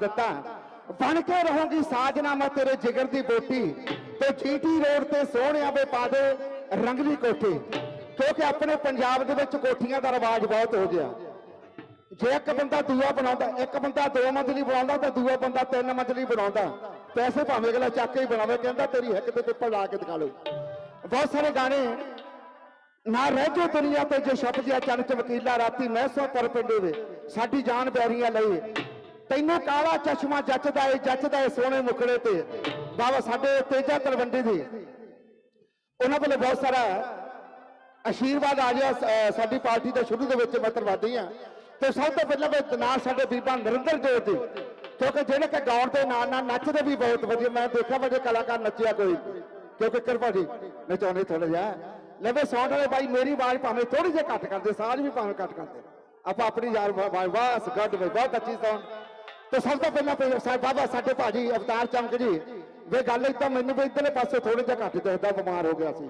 ਦਿੱਤਾ। ਬਣ ਕੇ ਰਹੂੰਗੀ ਸਾਜਨਾ, ਮੈਂ ਤੇਰੇ ਜਿਗਰ ਦੀ ਬੋਟੀ। ਤੇ ਜੀਟੀ ਰੋਡ ਤੇ ਸੋਹਣਿਆ ਵੇ ਪਾ ਦੇ ਰੰਗਲੀ ਕੋਠੀ। ਕਿਉਂਕਿ ਆਪਣੇ ਪੰਜਾਬ ਦੇ ਵਿੱਚ ਕੋਠੀਆਂ ਦਾ ਰਿਵਾਜ ਬਹੁਤ ਹੋ ਗਿਆ। ਜੇ ਇੱਕ ਬੰਦਾ ਦੂਆ ਬਣਾਉਂਦਾ, ਇੱਕ ਬੰਦਾ ਦੋ ਮੰਜ਼ਲੀ ਬਣਾਉਂਦਾ, ਤੇ ਦੂਆ ਬੰਦਾ ਤਿੰਨ ਮੰਜ਼ਲੀ ਬਣਾਉਂਦਾ। ਪੈਸੇ ਭਾਵੇਂ ਅਗਲਾ ਚੱਕ ਕੇ ਹੀ ਬਣਾਵੇ, ਕਹਿੰਦਾ ਤੇਰੀ ਹਿੱਕ ਤੇ ਪਿੱਪਲ ਲਾ ਕੇ ਦਿਖਾ ਲਓ। ਬਹੁਤ ਸਾਰੇ ਗਾਣੇ ਨਾ ਰਹਿ ਜੋ ਦੁਨੀਆ ਤੇ, ਜੇ ਛਪ ਗਿਆ ਚੰਨ ਚਮਕੀਲਾ ਰਾਤੀ ਮਹਿਸੋ ਕਰ ਪਿੰਡੇ ਵੇ। ਸਾਡੀ ਜਾਨ ਬੈਰੀਆਂ ਲਈ ਤੈਨੂੰ ਕਾਲਾ ਚਸ਼ਮਾ ਜੱਚਦਾ ਏ ਜੱਚਦਾ ਏ ਸੋਹਣੇ ਮੁਖੜੇ ਤੇ। ਬਾਬਾ ਸਾਡੇ ਤੇਜਾ ਤਲਵੰਡੀ ਦੀ ਉਹਨਾਂ ਵੱਲੋਂ ਬਹੁਤ ਸਾਰਾ ਆਸ਼ੀਰਵਾਦ ਆ ਗਿਆ ਸਾਡੀ ਪਾਰਟੀ ਦੇ ਸ਼ੁਰੂ ਦੇ ਵਿੱਚ ਮੈਂ ਧੰਨਵਾਦੀ ਆ ਤੇ ਸਭ ਤੋਂ ਪਹਿਲਾਂ ਮੈਂ ਨਾਲ ਸਾਡੇ ਬੀਬਾ ਨਰਿੰਦਰ ਜੋਤ ਜੀ, ਕਿਉਂਕਿ ਜਿਹੜੇ ਕਿ ਗਾਉਣ ਦੇ ਨਾਲ ਨਾਲ ਨੱਚਦੇ ਵੀ ਬਹੁਤ ਵਧੀਆ, ਮੈਂ ਦੇਖਿਆ ਵਜੇ ਕਲਾਕਾਰ ਨੱਚਿਆ ਕੋਈ, ਕਿਉਂਕਿ ਕਿਰਪਾ ਜੀ, ਨਚਾਉਣੇ ਥੋੜਾ ਜਿਹਾ। ਲਵੇ ਸਾਊਂਡ ਵਾਲੇ ਬਾਈ, ਮੇਰੀ ਆਵਾਜ਼ ਭਾਵੇਂ ਥੋੜੀ ਜਿਹੀ ਘੱਟ ਕਰਦੇ ਸਾਜ਼ ਵੀ ਭਾਵੇਂ ਘੱਟ ਕਰਦੇ। ਆਪਾਂ ਆਪਣੀ ਯਾਰ ਆਵਾਜ਼ ਵਾਸ ਗੱਡ ਬਹੁਤ ਅੱਛੀ ਸਾਊਂਡ ਤੇ ਸਭ ਤੋਂ ਪਹਿਲਾਂ ਪੇ ਸਾਹਿਬ ਬਾਬਾ, ਸਾਡੇ ਭਾਜੀ ਅਵਤਾਰ ਚਮਕ ਜੀ ਵੇ ਗੱਲ ਇਦਾਂ ਮੈਨੂੰ ਵੀ ਇਧਰਲੇ ਪਾਸੇ ਥੋੜੇ ਜਿਹਾ ਘੱਟ ਦਿਖਦਾ ਬਿਮਾਰ ਹੋ ਗਿਆ ਸੀ।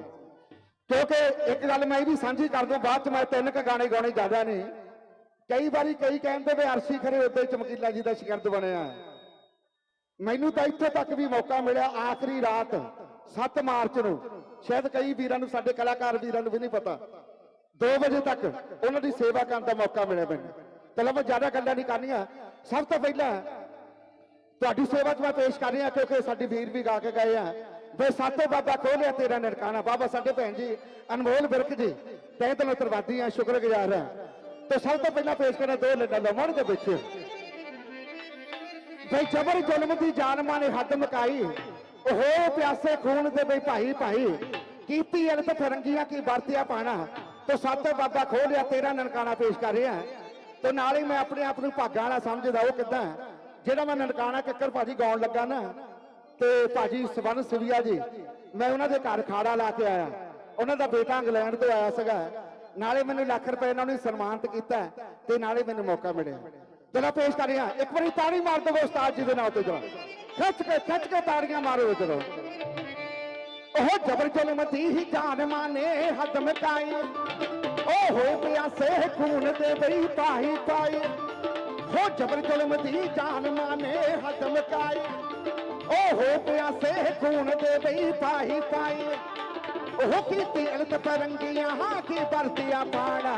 ਕਿਉਂਕਿ ਇੱਕ ਗੱਲ ਮੈਂ ਇਹ ਵੀ ਸਾਂਝੀ ਕਰ ਦੂੰ, ਬਾਅਦ ਚ ਮੈਂ ਤਿੰਨ ਕ ਗਾਣੇ ਗਾਉਣੇ ਜ਼ਿਆਦਾ ਨਹੀਂ ਕਈ ਵਾਰੀ ਕਈ ਕਹਿੰਦੇ ਵੀ ਅਰਸ਼ੀ ਖਰੇ ਉੱਤੇ ਚਮਕੀਲਾ ਜੀ ਦਾ ਸ਼ਿਕਰਦ ਬਣਿਆ ਮੈਨੂੰ ਤਾਂ ਇੱਥੇ ਤੱਕ ਵੀ ਮੌਕਾ ਮਿਲਿਆ ਆਖਰੀ ਰਾਤ 7 ਮਾਰਚ ਨੂੰ। ਸ਼ਾਇਦ ਕਈ ਵੀਰਾਂ ਨੂੰ, ਸਾਡੇ ਕਲਾਕਾਰ ਵੀਰਾਂ ਨੂੰ ਵੀ ਨਹੀਂ ਪਤਾ। 2 ਵਜੇ ਤੱਕ ਉਹਨਾਂ ਦੀ ਸੇਵਾ ਕਰਨ ਦਾ ਮੌਕਾ ਮਿਲਿਆ ਮੈਨੂੰ। ਚਲੋ ਮੈਂ ਜ਼ਿਆਦਾ ਗੱਲਾਂ ਨਹੀਂ ਕਰਨੀਆਂ। ਸਭ ਤੋਂ ਪਹਿਲਾਂ ਤੁਹਾਡੀ ਸੇਵਾ 'ਚ ਮੈਂ ਪੇਸ਼ ਕਰ ਰਿਹਾ ਕਿਉਂਕਿ ਸਾਡੇ ਵੀਰ ਵੀ ਗਾ ਕੇ ਗਏ ਆ। ਵੇ ਸਾਤੋ ਬਾਬਾ ਖੋਲਿਆ ਤੇਰਾ ਨਨਕਾਣਾ? ਬਾਬਾ ਸਾਡੇ ਭੈਣ ਜੀ, ਅਨਮੋਲ ਬਿਰਕ ਜੀ, ਤੈ ਤੈਨੂੰ ਤਰਵਾਦੀ ਆ, ਸ਼ੁਕਰਗੁਜ਼ਾਰ ਆ। ਤੇ ਸਭ ਤੋਂ ਪਹਿਲਾਂ ਪੇਸ਼ ਕਰਨਾ ਦੋ ਲੱਡਾ ਲਮਣ ਦੇ ਵਿੱਚ। ਵੇ ਜਬਰ ਜ਼ੁਲਮ ਦੀ ਜਾਨਮਾਂ ਨੇ ਹੱਦ ਮਕਾਈ। ਉਹ ਪਿਆਸੇ ਖੂਨ ਦੇ ਬਈ ਭਾਈ ਭਾਈ। ਕੀਤੀ ਅਲਤ ਫਰੰਗੀਆਂ ਕੀ ਵਰਤਿਆ ਪਾਣਾ? ਤੇ ਸਾਤੋ ਬਾਬਾ ਖੋਲਿਆ ਤੇਰਾ ਨਨਕਾਣਾ ਪੇਸ਼ ਕਰ ਰਿਹਾ? ਤੇ ਨਾਲ ਹੀ ਮੈਂ ਆਪਣੇ ਆਪ ਨੂੰ ਭਾਗਾਂ ਵਾਲਾ ਸਮਝਦਾ ਉਹ ਕਿੱਦਾਂ ਜਿਹੜਾ ਮੈਂ ਨਨਕਾਣਾ ਕਿੱਕਰ ਭਾਜੀ ਗਾਉਣ ਲੱਗਾ ਨਾ, ਤੇ ਭਾਜੀ ਸਵਰਨ ਸਿਵਿਆ ਜੀ, ਮੈਂ ਉਹਨਾਂ ਦੇ ਘਰ ਖਾੜਾ ਲਾ ਕੇ ਆਇਆ। ਉਹਨਾਂ ਦਾ ਬੇਟਾ ਇੰਗਲੈਂਡ ਤੋਂ ਆਇਆ ਸੀਗਾ। ਨਾਲੇ ਮੈਨੂੰ ਲੱਖ ਰੁਪਏ ਨਾਲ ਉਹਨੇ ਸਨਮਾਨਿਤ ਕੀਤਾ ਤੇ ਨਾਲੇ ਮੈਨੂੰ ਮੌਕਾ ਮਿਲਿਆ। ਚਲੋ ਪੇਸ਼ ਕਰ ਰਿਹਾ, ਇੱਕ ਵਾਰੀ ਤਾੜੀ ਮਾਰ ਦਿਓ ਉਸਤਾਦ ਜੀ ਦੇ ਨਾਂ ਤੇ ਜਰਾ। ਖਿੱਚ ਕੇ ਖਿੱਚ ਕੇ ਤਾੜੀਆਂ ਮਾਰੋ ਜਰਾ ਉਹ ਜਬਰ ਜ਼ੁਲਮਤੀ ਹੀ ਜਾਨ ਮਾਨੇ ਹੱਦ ਮਕਾਈ ਉਹ ਹੋ ਗਿਆ ਸੇ ਖੂਨ ਦੇ ਬਈ ਪਾਈ ਪਾਈ ਹੋ ਜਬਰ ਜ਼ੁਲਮਤੀ ਜਾਨ ਮਾਨੇ ਹੱਦ ਮਕਾਈ। ਉਹ ਹੋ ਗਿਆ ਸੇ ਖੂਨ ਦੇ ਬਈ ਪਾਈ ਪਾਈ ਉਹ ਕੀਤੀ ਅਲਤ ਪਰੰਗੀਆਂ ਹਾਂ ਕੀ ਵਰਤਿਆ ਪਾੜਾ।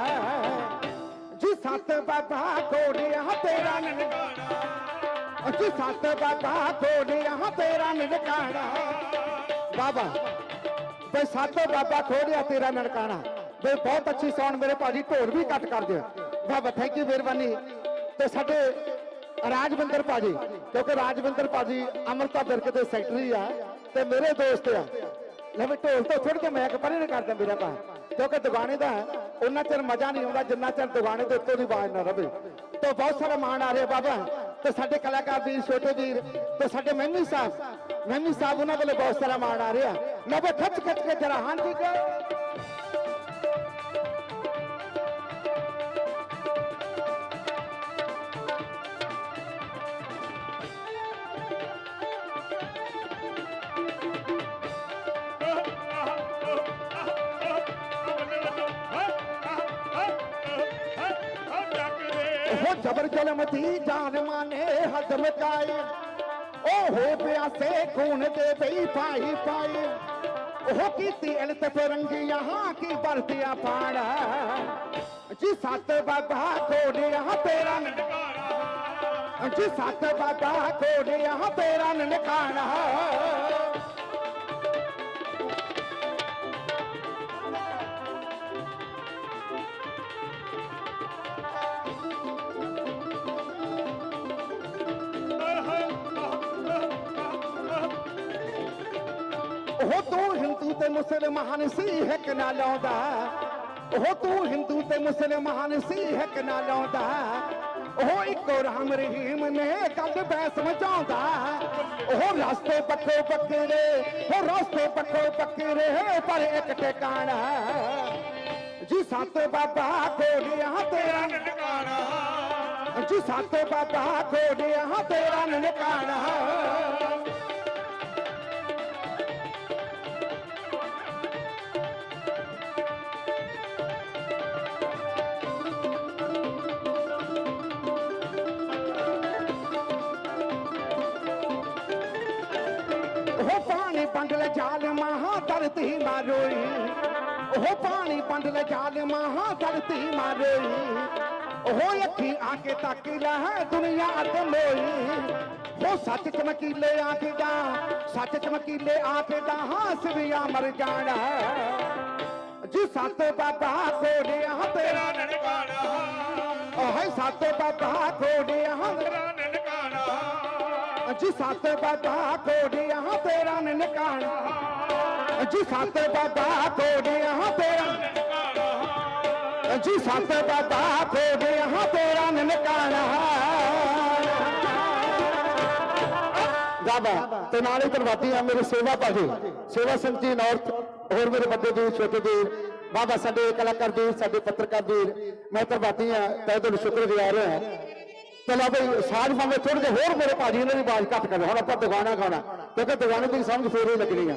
ਜੀ ਸੱਤ ਬਾਬਾ ਕੋੜਿਆ ਤੇਰਾ ਨਨਕਾਣਾ। ਜੀ ਸੱਤ ਬਾਬਾ ਕੋੜਿਆ ਤੇਰਾ ਨਨਕਾਣਾ। ਬਾਬਾ, ਬਈ ਸੱਤ ਬਾਬਾ ਖੋੜਿਆ ਤੇਰਾ ਨਨਕਾਣਾ। ਬਈ ਬਹੁਤ ਅੱਛੀ ਸੌਣ ਮੇਰੇ ਭਾਜੀ, ਢੋਲ ਵੀ ਕੱਟ ਕਰ ਦਿਓ ਬਾਬਾ ਥੈਂਕ ਯੂ ਮਿਹਰਬਾਨੀ। ਤੇ ਸਾਡੇ ਰਾਜਵਿੰਦਰ ਭਾਜੀ, ਕਿਉਂਕਿ ਰਾਜਵਿੰਦਰ ਭਾਜੀ ਅਮਰਤਾ ਬਿਰਕ ਦੇ ਸੈਕਟਰੀ ਆ ਤੇ ਮੇਰੇ ਦੋਸਤ ਆ। ਲੈ ਵੀ ਢੋਲ ਤੋਂ ਥੋੜ ਕੇ ਮੈਂ ਪਰੇ ਨਾ ਕਰਦਾ ਮੇਰਾ ਭਾ। ਕਿਉਂਕਿ ਦੁਗਾਣੇ ਦਾ ਉਹਨਾਂ ਚਿਰ ਮਜ਼ਾ ਨਹੀਂ ਆਉਂਦਾ, ਜਿੰਨਾ ਚਿਰ ਦੁਗਾਣੇ ਦੇ ਉੱਤੇ ਦੀ ਆਵਾਜ਼ ਨਾ ਰਵੇ। ਤੇ ਬਹੁਤ ਸਾਰਾ ਮਾਣ ਆ ਰਿਹਾ ਬਾਬਾ। ਤੇ ਸਾਡੇ ਕਲਾਕਾਰ ਵੀਰ, ਛੋਟੇ ਵੀਰ, ਤੇ ਸਾਡੇ ਮਹਿਮੀ ਸਾਹਿਬ। ਮਹਿਮੀ ਸਾਹਿਬ ਉਹਨਾਂ ਵੱਲੋਂ ਬਹੁਤ ਸਾਰਾ ਮਾਣ ਆ ਰਿਹਾ। ਮੈਂ ਵੀ ਖੱਚ ਖੱਚ ਕੇ ਜਰਾ ਹਾਂਜੀ ਕੋ ਉਹ ਜਬਰ ਜ਼ੁਲਮਤੀ ਜਾਨ ਮਾਨੇ ਹੱਦ ਮਕਾਈ ਉਹ ਹੋ ਪਿਆਸੇ ਖੂਨ ਦੇ ਬਈ ਪਾਈ ਪਾਈ ਉਹ ਕੀਤੀ ਅਲਤ ਫਰੰਗੀਆਂ ਕੀ ਵਰਤਿਆ ਪਾਣਾ ਜੀ ਸੱਤ ਬਾਬਾ ਕੋੜਿਆ ਤੇਰਾ ਨਨਕਾਣਾ। ਜੀ ਸੱਤ ਬਾਬਾ ਕੋੜਿਆ ਤੇਰਾ ਨਨਕਾਣਾ। ਉਹ ਤੂੰ ਹਿੰਦੂ ਤੇ ਮੁਸਲਮਾਨ ਸੀ ਇੱਕ ਨਾ ਲਾਉਂਦਾ? ਉਹ ਤੂੰ ਹਿੰਦੂ ਤੇ ਮੁਸਲਮਾਨ ਸੀ ਇੱਕ ਨਾ ਲਾਉਂਦਾ? ਉਹ ਇੱਕੋ ਰਾਮ ਰਹੀਮ ਨੇ ਗੱਲ ਬੈ ਸਮਝਾਉਂਦਾ ਉਹ ਰਸਤੇ ਪੱਕੋ ਪੱਕੇ ਨੇ ਉਹ ਰਸਤੇ ਪੱਖੋ ਪੱਕੇ ਨੇ ਪਰ ਇੱਕ ਟਿਕਾਣਾ। ਜੀ ਸੱਤ ਬਾਬਾ ਕੋੜਿਆ ਤੇਰਾ ਨਨਕਾਣਾ। ਜੀ ਸੱਤ ਬਾਬਾ ਕੋੜਿਆ ਤੇਰਾ ਨਨਕਾਣਾ ਪੰਡਲ ਜ਼ਾਲਮਾਂ ਹਾਂ ਧਰਤੀ ਮਾਰੋਈ ਉਹ ਪਾਣੀ ਪੰਡਲ ਜ਼ਾਲਮਾਂ ਹਾਂ ਧਰਤੀ ਮਾਰੋਈ ਉਹ ਅੱਖੀ ਆ ਕੇ ਤੱਕ ਲੈ ਦੁਨੀਆ ਅਦਮੋਈ ਉਹ ਸੱਚ ਚਮਕੀਲੇ ਆ ਕੇ ਦਾ ਸੱਚ ਚਮਕੀਲੇ ਆ ਕੇ ਦਾ ਹਾਸ ਵੀ ਆ ਮਰ ਜਾਣਾ। ਜੀ ਸੱਤ ਬਾਬਾ ਕੋੜਿਆ, ਤੇਰਾ ਨਨਕਾਣਾ। ਉਹ ਸੱਤ ਬਾਬਾ ਕੋੜਿਆ, ਤੇਰਾ ਜੀ ਸੱਤ ਬਾਬਾ ਕੋੜਿਆ ਤੇਰਾ ਨਨਕਾਣਾ ਜੀ ਸੱਤ ਬਾਬਾ ਕੋੜਿਆ ਤੇਰਾ ਜੀ ਸੱਤ ਬਾਬਾ ਕੋੜਿਆ ਤੇਰਾ ਨਨਕਾਣਾ ਗਾਬਾ ਤੇ ਨਾਲੇ ਕਰਵਾਤੀ ਆ ਮੇਰੇ ਸੇਵਾ ਭਾਜੀ। ਸੇਵਾ ਸਿੰਘ ਜੀ ਨੌਰਥ ਹੋਰ ਮੇਰੇ ਵੱਡੇ ਵੀਰ ਛੋਟੇ ਵੀਰ ਬਾਬਾ ਸਾਡੇ ਕਲਾਕਾਰ ਵੀਰ ਸਾਡੇ ਪੱਤਰਕਾਰ ਵੀਰ ਮੈਂ ਕਰਵਾਤੀ ਆ ਤੈ ਤੁਹਾਨੂੰ ਸ਼ੁਕਰਗੁਜ਼ਾਰ ਹਾਂ। ਚਲੋ ਬਈ ਸਾਜ ਭਾਵੇਂ ਥੋੜੇ ਜਿਹਾ ਹੋਰ ਮੇਰੇ ਭਾਜੀ, ਇਹਨਾਂ ਦੀ ਆਵਾਜ਼ ਘੱਟ ਕਰ, ਹੁਣ ਆਪਾਂ ਦੁਗਾਣਾ ਖਾਣਾ ਕਿਉਂਕਿ ਦੁਗਾਣੇ ਦੀ ਸਮਝ ਫੇਰ ਹੀ ਲੱਗਣੀ ਆ।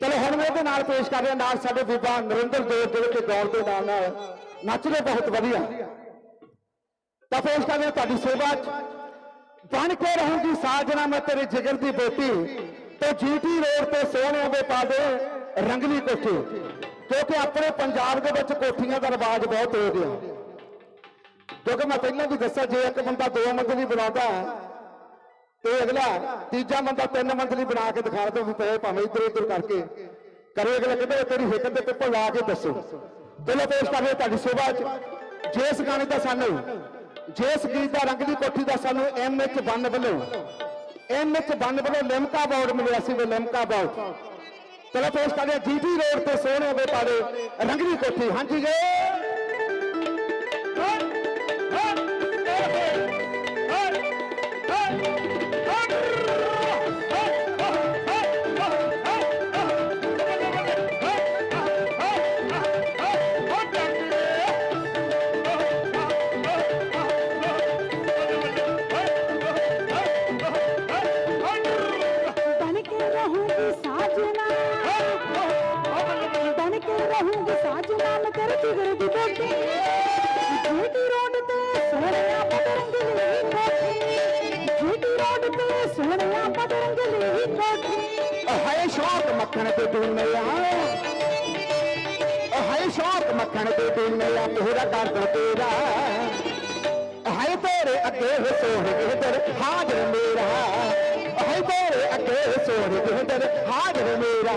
ਚਲੋ ਹੁਣ ਮੈਂ ਇਹਦੇ ਨਾਲ ਪੇਸ਼ ਕਰ ਰਿਹਾ, ਨਾਲ ਸਾਡੇ ਬੀਬਾ ਨਰਿੰਦਰ ਦੇਵ ਜਿਹੜੇ ਕਿ ਗੌਰ ਦੇ ਨਾਲ ਨਾਲ ਨੱਚਦੇ ਬਹੁਤ ਵਧੀਆ। ਤਾਂ ਪੇਸ਼ ਕਰ ਰਿਹਾ ਤੁਹਾਡੀ ਸੇਵਾ 'ਚ। ਬਣ ਕੇ ਰਹੂੰਗੀ ਸਾਜਣਾ ਮੈਂ ਤੇਰੇ ਜਿਗਰ ਦੀ ਬੇਟੀ। ਤੇ ਜੀਟੀ ਰੋਡ ਤੇ ਸੋਹਣਿਆਂ ਦੇ ਪਾ ਦੇ ਰੰਗਲੀ ਕੋਠੀ। ਕਿਉਂਕਿ ਆਪਣੇ ਪੰਜਾਬ ਦੇ ਵਿੱਚ ਕੋਠੀਆਂ ਦਾ ਰਿਵਾਜ ਬਹੁਤ ਹੋ ਗਿਆ। ਕਿਉਂਕਿ ਮੈਂ ਪਹਿਲਾਂ ਵੀ ਦੱਸਿਆ ਜੇ ਇੱਕ ਬੰਦਾ ਦੋ ਮੰਜ਼ਲੀ ਬਣਾਉਂਦਾ ਹੈ, ਤੇ ਅਗਲਾ ਤੀਜਾ ਬੰਦਾ ਤਿੰਨ ਮੰਜ਼ਲੀ ਬਣਾ ਕੇ ਦਿਖਾ ਦੇ ਵੀ ਪਏ ਭਾਵੇਂ ਇੱਧਰ ਉੱਧਰ ਕਰਕੇ। ਕਰੇ ਅਗਲਾ ਕਹਿੰਦਾ ਤੇਰੀ ਹਿੱਕ ਤੇ ਪਿੱਪਲ ਲਾ ਕੇ ਦੱਸੋ। ਚਲੋ ਪੇਸ਼ ਕਰ ਤੁਹਾਡੀ ਸੋਭਾ 'ਚ। ਜਿਸ ਗਾਣੇ ਦਾ ਸਾਨੂੰ ਜਿਸ ਗੀਤ ਦਾ ਰੰਗਲੀ ਕੋਠੀ ਦਾ ਸਾਨੂੰ ਐਮ ਐਚ ਬੰਨ ਵੱਲੋਂ ਐਮ ਐਚ ਬੰਨ ਵੱਲੋਂ ਲਿਮਕਾ ਬੋਰਡ ਮਿਲਿਆ ਸੀ ਉਹ ਲਿਮਕਾ ਅਵਾਰਡ। ਚਲੋ ਪੇਸ਼ ਕਰ ਰਹੇ ਜੀਟੀ ਰੋਡ ਤੇ ਸੋਹਣੇ ਦੇ ਪਾੜੇ ਰੰਗਲੀ ਕੋਠੀ। ਹਾਂਜੀ ਜੀ ਤੇ ਸੋਹਣਿਆ ਪਤੰਗਲੀ ਕੋਠੀ। ਹਾਏ ਸ਼ੌਕ ਮੱਖਣ ਤੇ ਡੂਨਿਆ ਹਾਏ ਸ਼ੌਕ ਮੱਖਣ ਤੇ ਡੂਨਿਆ ਪੂਰਾ ਕਰ ਦੋ ਤੇਰਾ। ਹਾਏ ਤੇਰੇ ਅੱਗੇ ਸੋਹਣੇ ਦਰ ਹਾਜ਼ਰ ਮੇਰਾ। ਹਾਏ ਤੇਰੇ ਅੱਗੇ ਸੋਹਣੇ ਦਰ ਹਾਜ਼ਰ ਮੇਰਾ।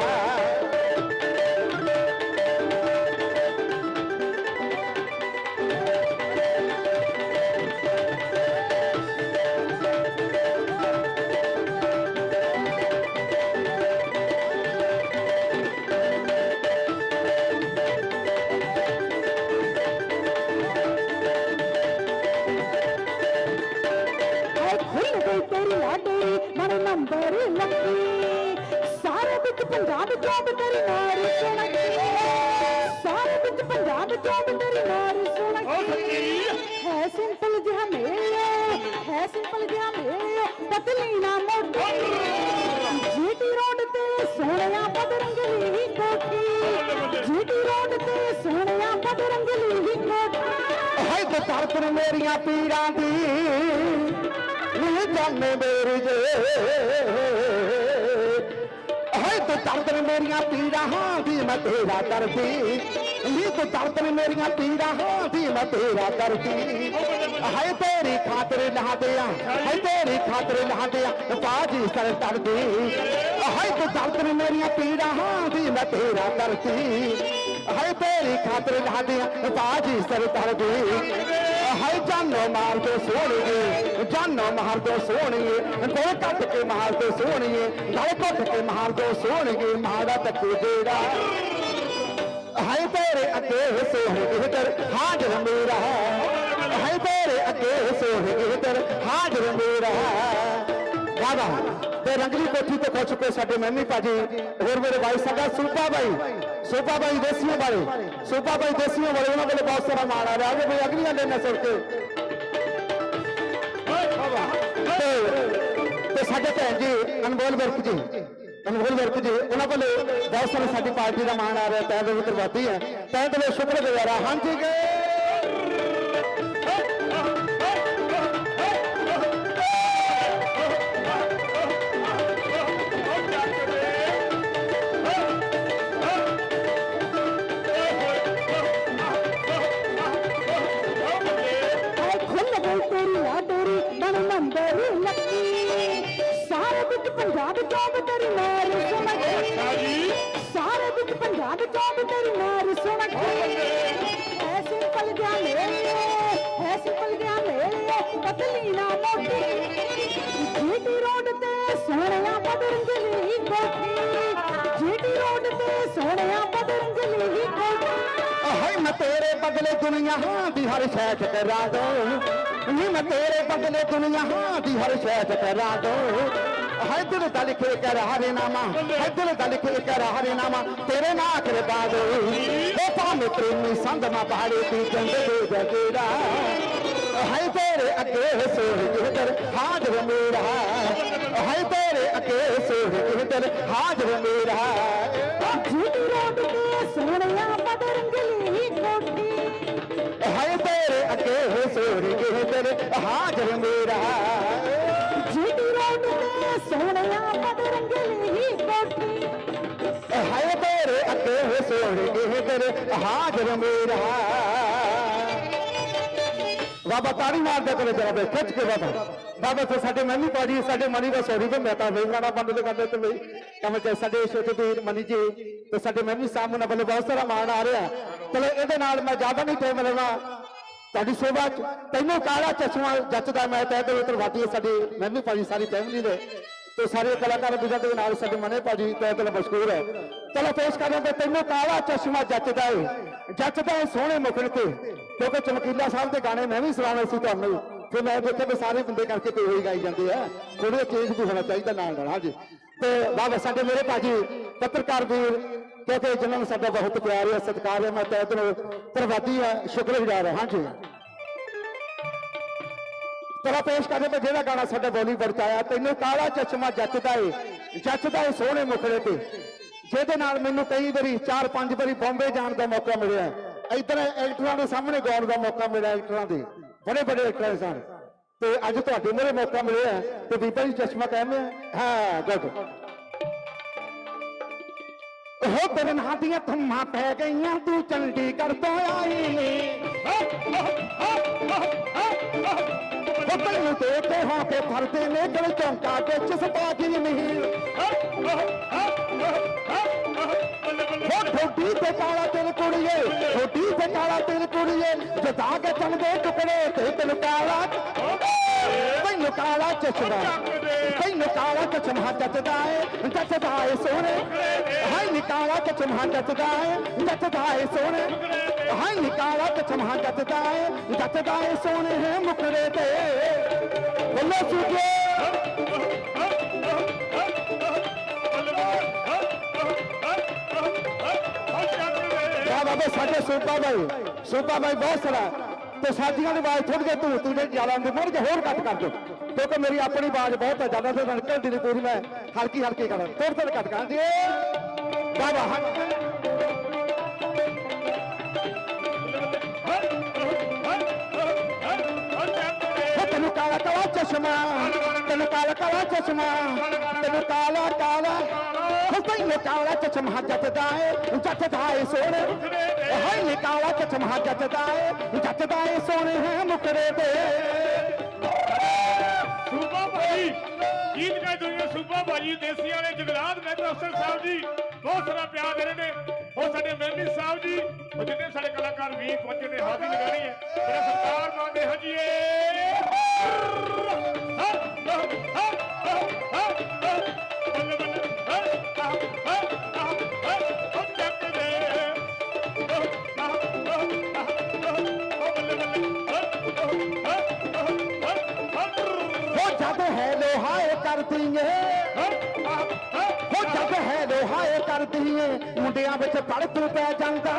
ਵਿੱਚ ਪੰਜਾਬ ਚੋਂ ਤੇਰੀ ਨਾਰ ਸੁਣਗੀ ਸਾਰੇ ਵਿੱਚ ਪੰਜਾਬ ਚੋਂ ਤੇਰੀ ਨਾਰ ਸੁਣਗੀ ਹੈ ਸਿੰਪਲ ਜਿਹਾ ਮੇਲੇ ਹੈ ਸਿੰਪਲ ਜਿਹਾ ਮੇਲੇ ਪਤਲੀ ਨਾ ਮੋਟੀ। ਜੀਟੀ ਰੋਡ ਤੇ ਸੋਹਣਿਆ ਬਦਰੰਗਲੀ ਕੋਠੀ। ਜੀਟੀ ਰੋਡ ਤੇ ਸੋਹਣਿਆ ਬਦਰੰਗਲੀ ਕੋਠੀ। ਹਾਏ ਤੇ ਤਰਤਨ ਮੇਰੀਆਂ ਪੀੜਾਂ ਦੀ। ਨੀ ਜਾਣੇ ਮੇਰੀ ਜੇ। ਹਾਏ ਤੇ ਮੇਰੀਆਂ ਪੀੜਾਂ, ਹਾਂ ਦੀ ਮੈਂ ਤੇਰਾ ਕਰਦੀ। ਨੀ ਤੇ ਤਰਤਨ ਮੇਰੀਆਂ ਪੀੜਾਂ, ਹਾਂ ਦੀ ਮੈਂ ਤੇਰਾ ਕਰਦੀ। ਹਾਏ ਤੇਰੀ ਖਾਤਰ ਲਹਾਦਿਆ, ਹਾਏ ਤੇਰੀ ਖਾਤਰ ਲਹਾਦਿਆ, ਬਾਜੀ ਸਰ ਤਰਦੀ ਹਾਏ ਤੇ ਤਰਤਨ ਮੇਰੀਆਂ ਪੀੜਾਂ, ਹਾਂ ਦੀ ਮੈਂ ਤੇਰਾ ਕਰਦੀ। ਹਾਏ ਤੇਰੀ ਖਾਤਰ ਲਹਾਦਿਆ, ਬਾਜੀ ਸਰ ਤਰਦੀ ਹਾਏ ਜਾਨੋ ਮਾਰ ਤੋਂ ਸੋਹਣੀਏ, ਜਾਨੋ ਮਾਰ ਤੋਂ ਸੋਹਣੀਏ, ਗੋਲ ਕੱਟ ਕੇ ਮਾਰ ਤੋਂ ਸੋਹਣੀਏ, ਗਲ ਕੱਟ ਕੇ ਮਾਰ ਦੋ ਸੋਹਣੀਏ ਮਾਰਾ ਤੱਕੇ ਜਿਹੜਾ ਹਾਏ ਤੇਰੇ ਅੱਗੇ ਸੋਹਣੇ ਦਰ ਹਾਜ਼ਰ ਮੇਰਾ ਹਾਏ ਤੇਰੇ ਅੱਗੇ ਸੋਹਣੇ ਦਰ ਹਾਜ਼ਰ ਮੇਰਾ ਵਾਦਾ ਤੇ ਰੰਗਲੀ ਕੋਠੀ ਤੇ ਖੁਸ਼ ਕੇ ਸਾਡੇ ਮੰਮੀ ਭਾਜੀ, ਹੋਰ ਮੇਰੇ ਭਾਈ ਸਾਡਾ ਸੂਪਾ ਭਾਈ ਸੂਪਾ ਭਾਈ ਦੇਸੀਆਂ ਵਾਲੇ ਸੂਪਾ ਭਾਈ ਦੇਸੀਆਂ ਵਾਲੇ ਉਹਨਾਂ ਕੋਲ ਬਹੁਤ ਸਾਰਾ ਮਾਲ ਆ ਰਿਹਾ। ਜੇ ਕੋਈ ਅਗਲੀਆਂ ਲੈਣਾ ਸੁਣ ਤੇ ਤੇ ਸਾਡੇ ਭੈਣ ਜੀ, ਅਨਮੋਲ ਵਿਰਕ ਜੀ, ਅਨਮੋਲ ਵਿਰਕ ਜੀ, ਉਹਨਾਂ ਕੋਲ ਬਹੁਤ ਸਾਰਾ ਸਾਡੀ ਪਾਰਟੀ ਦਾ ਮਾਣ ਆ ਰਿਹਾ ਤੈਂ ਦੇ ਵਿੱਚ ਕਰਵਾਤੀ ਹੈ। ਤੈਂ ਦੇ ਲਈ ਸ਼ੁਕਰਗੁਜ਼ਾਰ ਹਾਂਜੀ, ਗਏ। ਦੁਨੀਆ ਹਾਂ ਦੀ ਹਰ ਸ਼ੈ ਚ ਕਰਾ ਦੋ। ਨੀ ਮੈਂ ਤੇਰੇ ਬਦਲੇ ਦੁਨੀਆ ਹਾਂ ਦੀ ਹਰ ਸ਼ੈ ਚ ਕਰਾ ਦੋ। ਹਾਏ ਦਿਲ ਦਾ ਲਿਖੇ ਕਰ ਹਰੇ ਨਾਮਾ, ਹਾਏ ਦਿਲ ਦਾ ਲਿਖੇ ਕਰ ਹਰੇ ਨਾਮਾ, ਤੇਰੇ ਨਾਂ ਕਰ ਬਾਦੋ ਉਹ ਭਾਵੇਂ ਪ੍ਰੇਮੀ ਸੰਗ ਮਾ ਪਹਾੜੇ ਦੀ ਜੰਗ ਦੇ ਜਗੇਰਾ ਹਾਏ ਤੇਰੇ ਅੱਗੇ ਸੋਹ ਦਰ ਹਾਜ਼ਰ ਮੇਰਾ। ਹਾਏ ਤੇਰੇ ਅੱਗੇ ਸੋਹ ਦਰ ਹਾਜ਼ਰ ਮੇਰਾ। ਜੀਟੀ ਰੋਡ ਤੇ ਸੋਹਣਿਆ ਬਦਰੰਗਲੀ ਤੇਰੇ ਹਾਜ਼ਰ ਮੇਰਾ। ਜੀਟੀ ਰੋਡ ਤੇ ਸੋਹਣਿਆ ਬਦਰੰਗਲੀ ਕੋਠੀ ਹਾਏ ਤੇਰੇ ਅੱਗੇ ਸੋਰੀ ਕੇ ਤੇਰੇ ਹਾਜ਼ਰ ਮੇਰਾ। ਬਾਬਾ ਤਾੜੀ ਮਾਰਦੇ ਕੋਲੇ ਜਰਾ ਬੇ ਖਿੱਚ ਕੇ ਬਾਬਾ। ਬਾਬਾ ਤੇ ਸਾਡੇ ਮਨੀ ਪਾਜੀ ਸਾਡੇ ਮਨੀ ਦਾ ਸੌਰੀ ਤੇ ਮੈਂ ਤਾਂ ਵੇਖ ਗਾਣਾ ਬੰਦ ਦੇ ਤੇ ਬਈ ਕਮ ਤੇ ਸਾਡੇ ਛੋਟੇ ਵੀਰ ਮਨੀ ਜੀ ਤੇ ਸਾਡੇ ਮਨੀ ਸਾਹਿਬ ਨੂੰ ਵੱਲੋਂ ਬਹੁਤ ਸਾਰਾ ਮਾਣ ਆ ਰਿਹਾ। ਚਲੋ ਇਹਦੇ ਨਾਲ ਮੈਂ ਜ਼ਿਆਦਾ ਨਹੀਂ ਟਾਈਮ ਲੈਣਾ। ਤੁਹਾਡੀ ਸੇਵਾ ਚ। ਤੈਨੂੰ ਕਾਲਾ ਚਸ਼ਮਾ ਜੱਚਦਾ? ਮੈਂ ਤੈ ਤੇ ਉਤਰਵਾਦੀ ਸਾਡੀ ਮਨੀ ਪਾਜੀ ਸਾਰੀ ਫੈਮਿਲੀ ਦੇ। ਤੇ ਸਾਰੇ ਕਲਾਕਾਰ ਵੀਰਾਂ ਦੇ ਨਾਲ ਸਾਡੇ ਮਨੇ ਭਾਜੀ ਤੈ ਤੇ ਮਸ਼ਹੂਰ ਹੈ। ਚਲੋ ਪੇਸ਼ ਕਰਦੇ ਤੇ ਤੈਨੂੰ ਕਾਲਾ ਚਸ਼ਮਾ ਜੱਚਦਾ ਏ? ਜੱਚਦਾ ਏ ਸੋਹਣੇ ਮੁਖੜ ਤੇ ਕਿਉਂਕਿ ਚਮਕੀਲਾ ਸਾਹਿਬ ਦੇ ਗਾਣੇ ਮੈਂ ਵੀ ਸੁਣਾਉਣੇ ਸੀ ਤੁਹਾਨੂੰ। ਫਿਰ ਮੈਂ ਦੇਖਿਆ ਵੀ ਸਾਰੇ ਬੰਦੇ ਕਰਕੇ ਤੇ ਉਹੀ ਗਾਈ ਜਾਂਦੇ ਆ। ਥੋੜੇ ਚੇਂਜ ਵੀ ਹੋਣਾ ਚਾਹੀਦਾ ਨਾਲ ਨਾਲ, ਹਾਂਜੀ। ਤੇ ਬਾਬਾ ਸਾਡੇ ਮੇਰੇ ਭਾਜੀ ਪੱਤਰਕਾਰ ਵੀਰ ਕਿਉਂਕਿ ਜਿਨ੍ਹਾਂ ਨੂੰ ਸਾਡਾ ਬਹੁਤ ਪਿਆਰ ਹੈ, ਸਤਿਕਾਰ ਹੈ, ਮੈਂ ਤੈ ਤੇ ਧੰਨਵਾਦੀ ਹਾਂ, ਸ਼ੁਕਰਗੁਜ਼ਾਰ ਹਾਂ। ਹਾਂਜੀ। ਤੇਰਾ ਪੇਸ਼ ਕਰਦੇ ਤੇ ਜਿਹੜਾ ਗਾਣਾ ਸਾਡਾ ਬਾਲੀਵੁੱਡ ਚ ਆਇਆ ਤੈਨੂੰ ਕਾਲਾ ਚਸ਼ਮਾ ਜੱਚਦਾ ਏ ਜੱਚਦਾ ਏ ਸੋਹਣੇ ਮੁਖੜੇ ਤੇ। ਜਿਹਦੇ ਨਾਲ ਮੈਨੂੰ ਕਈ ਵਾਰੀ, ਚਾਰ ਪੰਜ ਵਾਰੀ ਬੰਬੇ ਜਾਣ ਦਾ ਮੌਕਾ ਮਿਲਿਆ। ਇਧਰ ਐਕਟਰਾਂ ਦੇ ਸਾਹਮਣੇ ਗਾਉਣ ਦਾ ਮੌਕਾ ਮਿਲਿਆ, ਐਕਟਰਾਂ ਦੇ। ਬੜੇ ਬੜੇ ਐਕਟਰ ਸਨ ਤੇ ਅੱਜ ਤੁਹਾਡੇ ਮੇਰੇ ਮੌਕਾ ਮਿਲਿਆ, ਤੇ ਬੀਬਾ ਜੀ ਚਸ਼ਮਾ ਕਹਿੰਦੇ ਹਾਂ, ਗੁੱਡ। ਉਹ ਤੇਰੇ ਦੀਆਂ ਥੰਮਾਂ ਪੈ ਗਈਆਂ, ਤੂੰ ਚੰਡੀਗੜ੍ਹ ਤੋਂ ਆਈ। ਨੀ ਉਹ ਤੈਨੂੰ ਦੇਖੇ ਹਾਂ ਕਿ ਫਰਦੇ ਨੇ, ਗਲ ਚੌਂਕਾ ਵਿੱਚ ਸਪਾਜੀ ਨਹੀਂ ਉਹ ਠੋਡੀ ਤੇ ਕਾਲਾ ਤਿਲ ਕੁੜੀਏ, ਠੋਡੀ ਤੇ ਕਾਲਾ ਤਿਲ ਕੁੜੀਏ ਜਦਾ ਕੇ ਚੰਦੇ ਟੁਕੜੇ ਤੇ ਤੈਨੂੰ ਕਾਲਾ ਚਸ਼ਮਾ ਤੈਨੂੰ ਕਾਲਾ ਚਸ਼ਮਾ ਜੱਟਦਾ ਏ ਜੱਟਦਾ ਏ ਸੋਹਣੇ ਹਾਏ ਨਿਕਾਲਾ ਚਸ਼ਮਾ ਜੱਟਦਾ ਏ ਜੱਟਦਾ ਏ ਸੋਹਣੇ ਹਾਏ ਨਿਕਾਲਾ ਚਸ਼ਮਾ ਜੱਟਦਾ ਏ ਜੱਟਦਾ ਏ ਸੋਹਣੇ ਹੈ ਮੁਖੜੇ ਤੇ ਬੱਲੇ ਸੁਜੇ ਆ ਬਾਬਾ ਸਾਡੇ ਸੂਪਾ ਭਾਈ ਤੇ ਸਾਡੀਆਂ ਦੀ ਆਵਾਜ਼ ਥੋੜੀ ਜਿਹੀ ਤੂੰ ਤੂੰ ਜ਼ਿਆਦਾ ਹੁੰਦੀ ਥੋੜੀ ਜਿਹੀ ਹੋਰ ਘੱਟ ਕਰ ਦਿਓ। ਕਿਉਂਕਿ ਮੇਰੀ ਆਪਣੀ ਆਵਾਜ਼ ਬਹੁਤ ਹੈ, ਜ਼ਿਆਦਾ ਤੇ ਘੰਟੀ ਦੀ ਪੂਰੀ ਮੈਂ ਹਲਕੀ ਹਲਕੀ ਕਰਾਂ। ਥੋੜੀ ਥੋੜੀ ਘੱਟ ਕਰਾਂ। ਜੀ। ਬਾਬਾ ਹਾਂ ਤੈਨੂੰ ਕਾਲਾ ਕਾਲਾ ਚਸ਼ਮਾ, ਤੈਨੂੰ ਕਾਲਾ ਕਾਲਾ ਚਸ਼ਮਾ, ਤੈਨੂੰ ਕਾਲਾ ਕਾਲਾ। ਉਹ ਤੈਨੂੰ ਕਾਲਾ ਚਸ਼ਮਾ ਜੱਟਦਾ ਏ ਜੱਟਦਾ ਏ ਸੋਹਣੇ। ਕਾਲਾ ਚਸ਼ਮਾ ਜੱਟਦਾ ਏ ਜੱਟਦਾ ਏ ਸੋਹਣੇ ਹੈ ਮੁਕਰੇ ਤੇ। ਸੂਬਾ ਭਾਈ ਗੀਤ ਗਾਏ ਦੁਨੀਆ ਸੂਬਾ ਭਾਈ, ਦੇਸੀ ਵਾਲੇ ਜਗਲਾਦ ਮਹਿਤਾ ਅਫਸਰ ਸਾਹਿਬ ਜੀ, ਬਹੁਤ ਸਾਰਾ ਪਿਆਰ ਦੇ ਰਹੇ ਨੇ। ਉਹ ਸਾਡੇ ਮਹਿਮੀ ਸਾਹਿਬ ਜੀ, ਉਹ ਜਿੰਨੇ ਸਾਡੇ ਕਲਾਕਾਰ ਵੀਰ ਪਹੁੰਚੇ ਨੇ ਹਾਜ਼ਰੀ ਲਗਾਣੀ ਹੈ ਬੜਾ ਸਤਿਕਾਰ ਮੰਗਦੇ ਹਾਂ ਜੀ ਬੱਲੇ ਲੋਹਾਏ ਕਰਦੀ ਏ ਹੈ ਲੋਹਾਏ ਕਰਦੀ ਮੁੰਡਿਆਂ ਵਿੱਚ ਪੜ ਤੂੰ ਪੈ ਜਾਂਦਾ।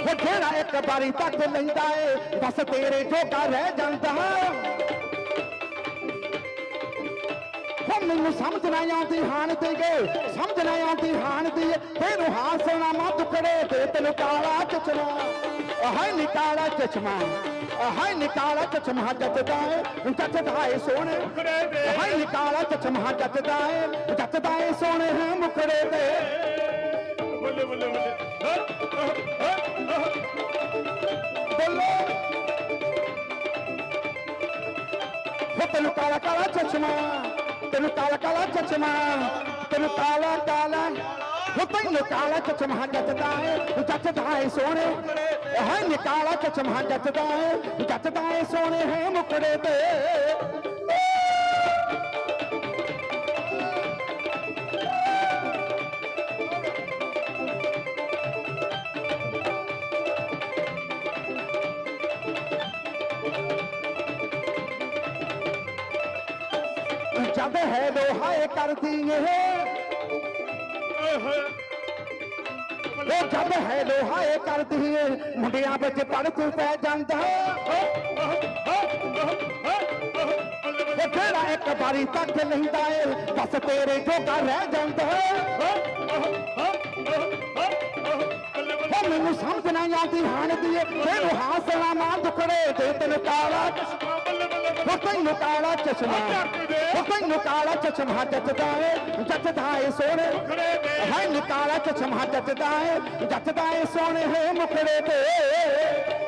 ਉਹ ਜਿਹੜਾ ਇੱਕ ਵਾਰੀ ਤੱਕ ਲੈਂਦਾ ਏ, ਬਸ ਤੇਰੇ ਜੋਗਾ ਰਹਿ ਜਾਂਦਾ। ਹੁਣ ਮੈਨੂੰ ਸਮਝ ਨਾ ਆਉਂਦੀ ਹਾਨ ਤੇ ਗਏ ਸਮਝ ਨਾ ਆਉਂਦੀ ਹਾਨ ਦੀ ਤੈਨੂੰ ਹਾਸਣਾ ਮਾ ਦੁਕੜੇ ਤੇ ਤੈਨੂੰ ਕਾਲਾ ਚਸ਼ਮਾ ਹਾਏ ਨਿਕਾਲਾ ਚਸ਼ਮਾ ਹਾਏ ਨਿਕਾਲਾ ਚਸ਼ਮਾ ਜੱਟਦਾ ਏ ਜੱਟਦਾ ਏ ਸੋਹਣੇ ਹਾਏ ਨਿਕਾਲਾ ਚਸ਼ਮਾ ਜੱਟਦਾ ਏ ਜੱਟਦਾ ਏ ਸੋਹਣੇ ਹੈ ਮੁਖੜੇ ਤੇ ਬੱਲੇ ਬੱਲੇ ਬੱਲੇ ਬੋਲੋ ਹੋ ਤੈਨੂੰ ਕਾਲਾ ਕਾਲਾ ਚਸ਼ਮਾ ਤੈਨੂੰ ਕਾਲਾ ਕਾਲਾ ਚਸ਼ਮਾ ਤੈਨੂੰ ਕਾਲਾ ਕਾਲਾ ਹੋ ਤੈਨੂੰ ਕਾਲਾ ਚਸ਼ਮਾ ਜੱਟਦਾ ਏ ਜੱਟਦਾ ਏ ਸੋਹਣੇ। ਹੈ ਨਿਕਾਲਾ ਚਸ਼ਮਾ ਜੱਟਦਾ ਏ ਜੱਟਦਾ ਏ ਸੋਹਣੇ ਹੈ ਮੁਕੜੇ ਤੇ। ਜਦ ਹੈ ਲੋਹਾ ਇਹ ਉਹ ਜਦ ਹੈ ਲੋਹਾ ਇਹ ਕਰਦੀ ਏ। ਮੁੰਡਿਆਂ ਵਿੱਚ ਪੜ ਤੂੰ ਪੈ ਜਾਂਦਾ। ਉਹ ਕਿਹੜਾ ਇੱਕ ਵਾਰੀ ਤੱਕ ਲੈਂਦਾ ਏ ਬਸ ਤੇਰੇ ਜੋਗਾ ਰਹਿ ਜਾਂਦਾ। ਉਹ ਮੈਨੂੰ ਸਮਝ ਨਾ ਆਉਂਦੀ ਹਾਣਦੀ ਏ। ਤੈਨੂੰ ਹਾਸਣਾ ਮਾਂ ਦੁਖੜੇ ਤੇ ਤੈਨੂੰ ਕਾਲਾ ਚਸ਼ਮਾ। ਉਹ ਤੈਨੂੰ ਕਾਲਾ ਚਸ਼ਮਾ। ਉਹ ਤੈਨੂੰ ਕਾਲਾ ਚਸ਼ਮਾ ਜੱਟਦਾ ਏ ਜੱਟਦਾ ਏ ਸੋਹਣੇ। ਹੈ ਨਿਕਾਲਾ ਚਸ਼ਮਾ ਜੱਟਦਾ ਏ ਜੱਟਦਾ ਏ ਸੋਹਣੇ ਹੈ ਮੁਖੜੇ ਤੇ